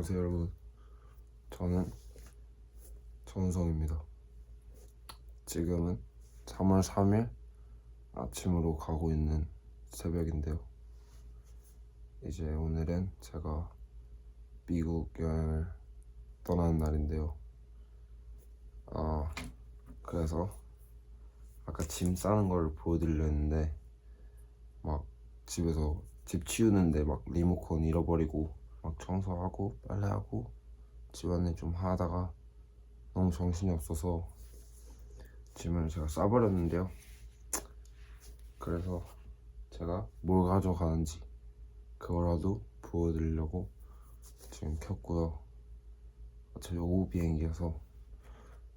안녕하세요 여러분. 저는 전성입니다. 지금은 3월 3일 아침으로 가고 있는 새벽인데요. 이제 오늘은 제가 미국 여행을 떠나는 날인데요. 아 그래서 아까 짐 싸는 걸 보여드리려 했는데 막 집에서 집 치우는데 막 리모컨 잃어버리고 막 청소하고 빨래하고 집안일 좀 하다가 너무 정신이 없어서 짐을 제가 싸버렸는데요. 그래서 제가 뭘 가져가는지 그거라도 보여드리려고 지금 켰고요. 어차피 오후 비행기여서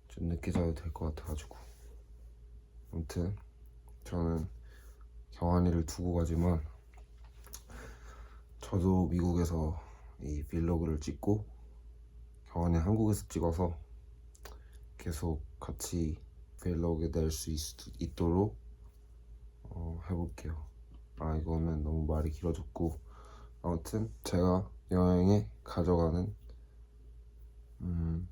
좀 늦게 자도 될 것 같아가지고 아무튼 저는 경환이를 두고 가지만 저도 미국에서 이 빌로그를 찍고 경환이 한국에서 찍어서 계속 같이 빌로그 낼수 있도록 어, 해볼게요. 아 이거는 너무 말이 길어졌고 아무튼 제가 여행에 가져가는 음,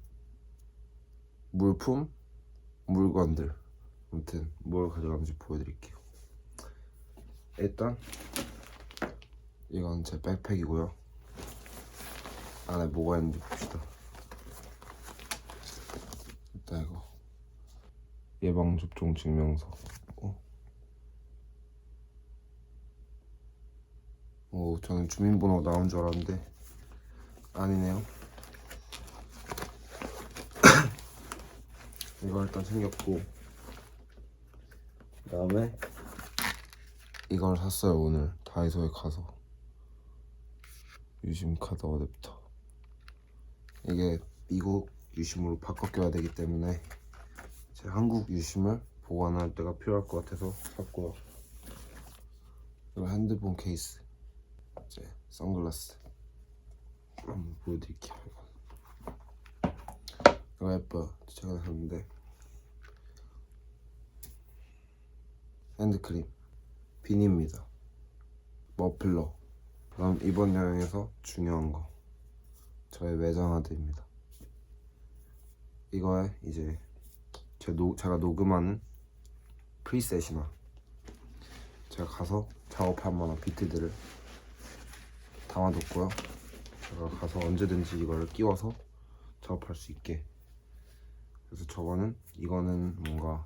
물품 물건들 아무튼 뭘 가져가는지 보여드릴게요. 일단 이건 제 백팩이고요. 안에 뭐가 있는지 봅시다. 일단 이거 예방 접종 증명서. 어? 오, 저는 주민번호 나온 줄 알았는데 아니네요. 이거 일단 생겼고 그 다음에 이걸 샀어요 오늘 다이소에 가서 유심 카드 어댑터 이게 미국 유심으로 바꿔 껴야 되기 때문에 제 한국 유심을 보관할 때가 필요할 것 같아서 샀고요 그리고 핸드폰 케이스 이제 선글라스 한번 보여드릴게요 이거 예뻐요 제가 샀는데 핸드크림 빈입니다. 머플러. 그다음 이번 여행에서 중요한 거 저의 외장 하드입니다. 이거에 이제 제 노, 제가 녹음하는 프리셋이나 제가 가서 작업할 만한 비트들을 담아뒀고요. 제가 가서 언제든지 이걸 끼워서 작업할 수 있게. 그래서 저거는 이거는 뭔가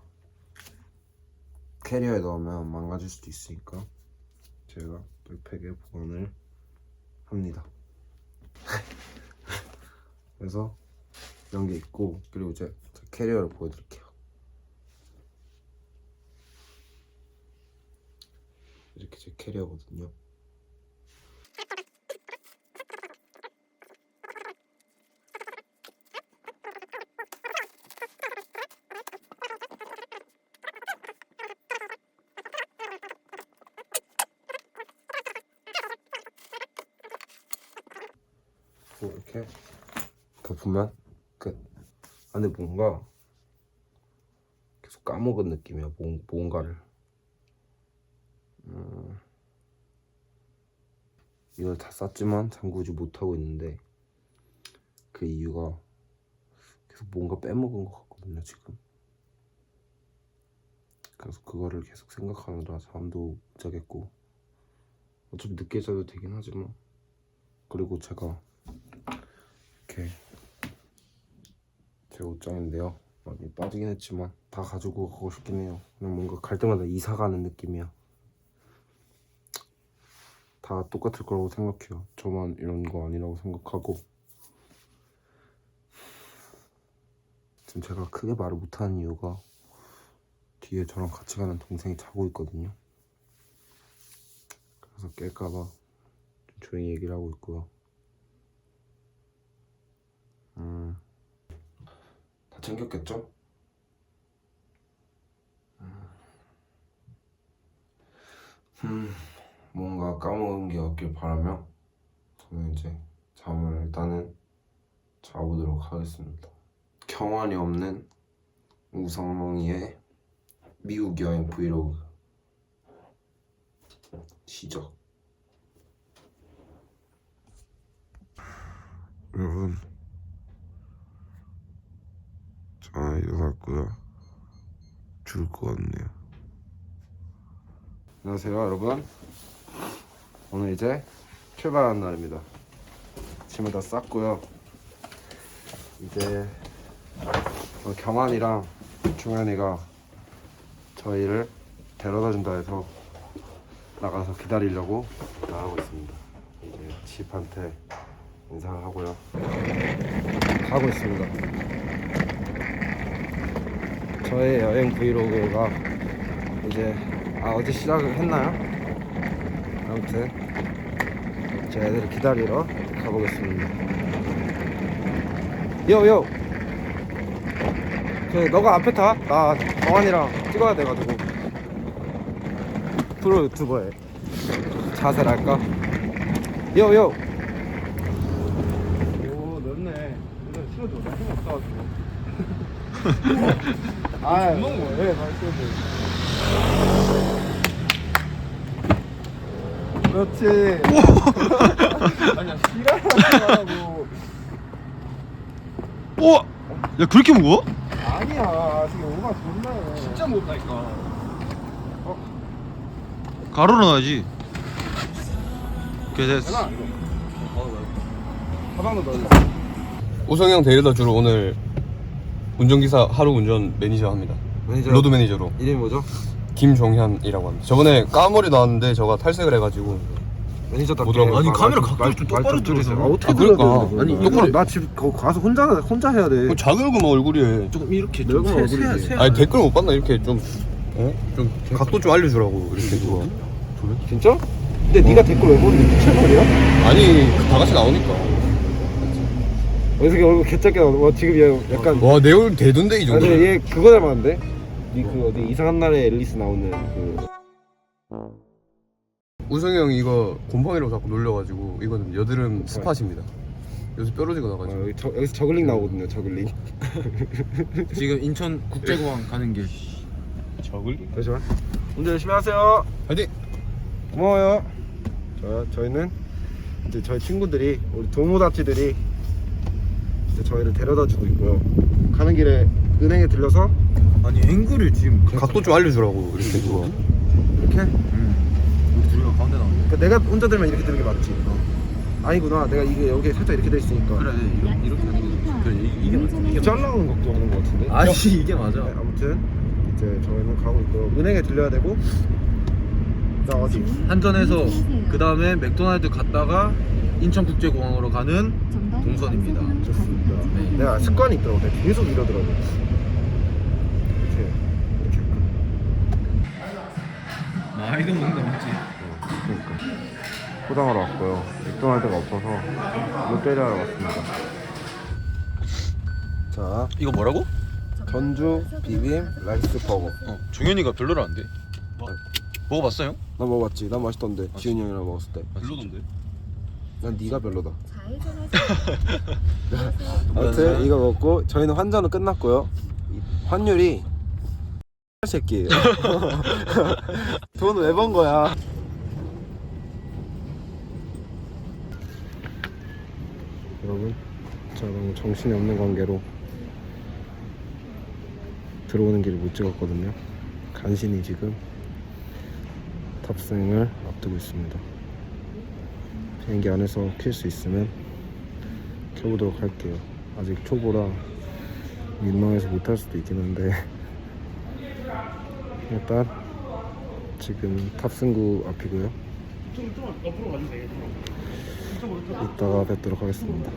캐리어에 넣으면 망가질 수도 있으니까 제가 백팩에 보관을 합니다. 그래서 이런 게 있고 그리고 이제 제 캐리어를 보여드릴게요. 이렇게 제 캐리어거든요. 뭐 이렇게 덮으면 끝. 안에 뭔가 계속 까먹은 느낌이야. 뭔, 뭔가를. 음, 이걸 다 쌌지만 잠그지 못하고 있는데 그 이유가 계속 뭔가 빼먹은 것 같거든요 지금. 그래서 그거를 계속 생각하느라 잠도 못 자겠고 어차피 늦게 자도 되긴 하지만 그리고 제가 이렇게 제 옷장인데요. 많이 빠지긴 했지만 다 가지고 가고 싶긴 해요. 그냥 뭔가 갈 때마다 이사 가는 느낌이야. 다 똑같을 거라고 생각해요. 저만 이런 거 아니라고 생각하고 지금 제가 크게 말을 못하는 이유가 뒤에 저랑 같이 가는 동생이 자고 있거든요. 그래서 깰까봐 좀 조용히 얘기를 하고 있고요. 음, 다 챙겼겠죠? 음, 뭔가 까먹은 게 없길 바라며 저는 이제 잠을 일단은 자보도록 하겠습니다. 경환이 없는 우성몽이의 미국 여행 브이로그 시작. 여러분 자 일어났고요 죽을 것 같네요. 안녕하세요 여러분. 오늘 이제 출발하는 날입니다. 짐을 다 쌌고요. 이제 오늘 경환이랑 중현이가 저희를 데려다 준다 해서 나가서 기다리려고 나가고 있습니다. 이제 집한테 인사를 하고요. 가고 있습니다 저의 여행 브이로그가 이제 아 어제 시작을 했나요? 아무튼 제 애들을 기다리러 가보겠습니다. 요요! 그 너가 앞에 타 나 정환이랑 찍어야 돼가지고. 프로 유튜버에 자세를 할까? 요요! 오 넓네. 근데 실어도 나 힘이 없어가지고 아 뭐해 말씀을 그렇지. 아니야 싫어하고. 오! 야 그렇게 무거워? 아니야 지금 오가 존나 해. 진짜 무겁다니까. 가로로 놔야지. 오케이 됐어. 되나 이거. 가방도 넣을래 우성이 형 데려다 주러 오늘 운전기사 하루 운전 매니저 합니다 매니저 로드 매니저로 이름이 뭐죠? 김종현이라고 합니다 저번에 까머리 나왔는데 저가 탈색을 해가지고 못 들어가. 아니, 말- 카메라 각도 말- 좀말 똑바로. 들어서. 아, 어떻게 아, 들어야 그러니까. 되는데 아니, 똑바로 이거를- 나집 가서 혼자 혼자 해야 돼 작은 얼굴이 조금 이렇게 내 얼굴 얼굴이지 아니 댓글 못 봤나 이렇게 좀 어? 좀 각도 좀 알려주라고 이렇게 누가 진짜? 근데 네가 댓글 왜 보는데 미쳐버려? 아니 다 같이 나오니까 어디서 얼굴 개짝게 나와 와, 지금 얘 약간 와 내 얼굴 대던데 이아 정도 근데 얘 그거 닮았는데? 이그 어디 이상한 날에 앨리스 나오는 그 우성이 형이 이거 곰팡이라고 자꾸 놀려가지고 이거는 여드름 스팟입니다. 요새 뾰루지가 아, 나가지고. 여기 저, 여기서 저글링 나오거든요 저글링. 지금 인천 국제공항 가는 길. 저글리? 잠시만. 운전 열심히 하세요. 화이팅! 고마워요. 자 저희는 이제 저희 친구들이 우리 도모다치들이 이제 저희를 데려다 주고 있고요. 가는 길에 은행에 들려서 아니 앵글을 지금 각도 좀 알려주라고 이렇게 누가 이렇게? 우리 둘이가 가운데 나오네. 그러니까 내가 혼자 들면 이렇게 들는 게 맞지. 아니구나. 내가 이게 여기 살짝 이렇게 돼 있으니까. 그래 이렇게, 이렇게 하는 게 좋지. 그래 이- 이게 맞아. 이게 잘 나오는 각도 하는 거 같은데? 아니 이게 맞아. 네, 아무튼 이제 저희는 가고 있고요 은행에 들려야 되고. 나 어디? 한전에서 그 다음에 맥도날드 갔다가 인천국제공항으로 가는 동선입니다. 좋습니다. 네. 내가 습관이 있더라고 내가 계속 이러더라고 이렇게 이렇게 할까 많이도 먹는다 맞지? 그러니까. 포장하러 왔고요. 맥도날드가 없어서 롯데리아로 왔습니다. 자 이거 뭐라고? 전주 비빔 라이스 버거. 어 종현이가 별로라는데? 먹어봤어요? 나 먹어봤지. 나 맛있던데. 아, 지은이 형이랑 먹었을 때. 난 별로던데 네가 별로다. 아무튼 아무튼 이거 먹고 저희는 환전은 끝났고요. 이 환율이 새끼예요. 돈 왜 번 거야? 여러분 제가 너무 정신이 없는 관계로 들어오는 길을 못 찍었거든요. 간신히 지금 탑승을 앞두고 있습니다 비행기 안에서 킬 수 있으면 켜보도록 할게요. 아직 초보라 민망해서 못할 수도 있긴 한데. 일단 지금 탑승구 앞이고요. 이따가 뵙도록 하겠습니다